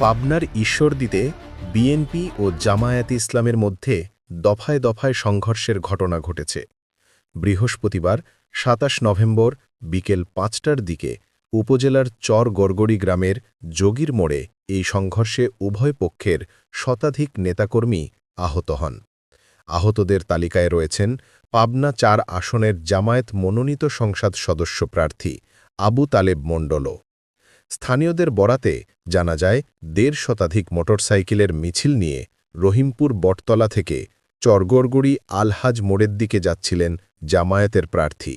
পাবনার ঈশ্বরদীতে বিএনপি ও জামায়াতে ইসলামের মধ্যে দফায় দফায় সংঘর্ষের ঘটনা ঘটেছে। বৃহস্পতিবার সাতাশ নভেম্বর বিকেল পাঁচটার দিকে উপজেলার চর গড়গড়ি গ্রামের যোগীর মোড়ে এই সংঘর্ষে উভয় পক্ষের শতাধিক নেতাকর্মী আহত হন। আহতদের তালিকায় রয়েছেন পাবনা চার আসনের জামায়াত মনোনীত সংসদ সদস্য প্রার্থী আবু তালেব মণ্ডলও। স্থানীয়দের বরাতে জানা যায়, দেড় শতাধিক মোটরসাইকেলের মিছিল নিয়ে রহিমপুর বটতলা থেকে চরগড়গুড়ি আলহাজ মোড়ের দিকে যাচ্ছিলেন জামায়াতের প্রার্থী।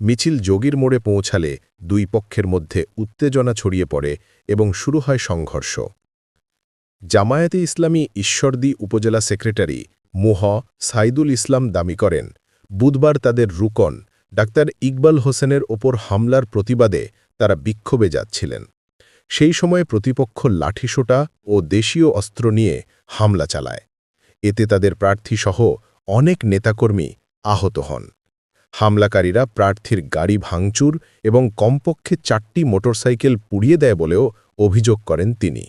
মিছিল যোগীর মোড়ে পৌঁছালে দুই পক্ষের মধ্যে উত্তেজনা ছড়িয়ে পড়ে এবং শুরু হয় সংঘর্ষ। জামায়াতে ইসলামী ঈশ্বরদী উপজেলা সেক্রেটারি মুহ সাইদুল ইসলাম দাবি করেন, বুধবার তাদের রুকন ডাক্তার ইকবাল হোসেনের ওপর হামলার প্রতিবাদে তারা বিক্ষোভে যাচ্ছিলেন। সেই সময়ে প্রতিপক্ষ লাঠিসোটা ও দেশীয় অস্ত্র নিয়ে হামলা চালায়। এতে তাদের প্রার্থীসহ অনেক নেতাকর্মী আহত হন। হামলাকারীরা প্রার্থীর গাড়ি ভাঙচুর এবং কমপক্ষে চারটি মোটরসাইকেল পুড়িয়ে দেয় বলেও অভিযোগ করেন তিনি।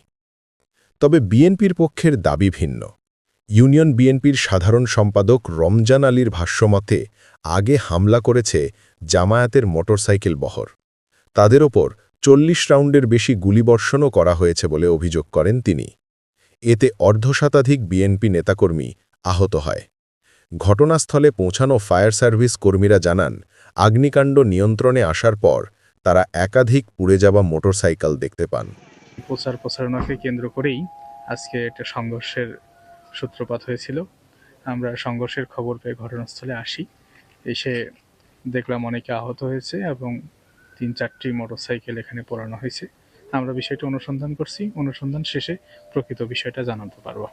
তবে বিএনপির পক্ষের দাবি ভিন্ন। ইউনিয়ন বিএনপির সাধারণ সম্পাদক রমজান আলীর ভাষ্যমতে, আগে হামলা করেছে জামায়াতের মোটরসাইকেল বহর। তাদের ওপর চল্লিশ রাউন্ডের বেশি গুলিবর্ষণও করা হয়েছে বলে অভিযোগ করেন তিনি। এতে অর্ধশতাধিক বিএনপি নেতাকর্মী আহত হয়। ঘটনাস্থলে পৌঁছানো ফায়ার সার্ভিস কর্মীরা জানান, আগ্নিকাণ্ড নিয়ন্ত্রণে আসার পর তারা একাধিক পুড়ে যাওয়া মোটরসাইকেল দেখতে পান। প্রচার প্রচারণাকে কেন্দ্র করেই আজকে একটা সংঘর্ষের সূত্রপাত হয়েছিল। আমরা সংঘর্ষের খবর পেয়ে ঘটনাস্থলে আসি। এসে দেখলাম অনেকে আহত হয়েছে এবং তিন চারটি মোটরসাইকেল এখানে পোড়ানো হয়েছে। আমরা বিষয়টি অনুসন্ধান করছি। অনুসন্ধান শেষে প্রকৃত বিষয়টা জানাতে পারব।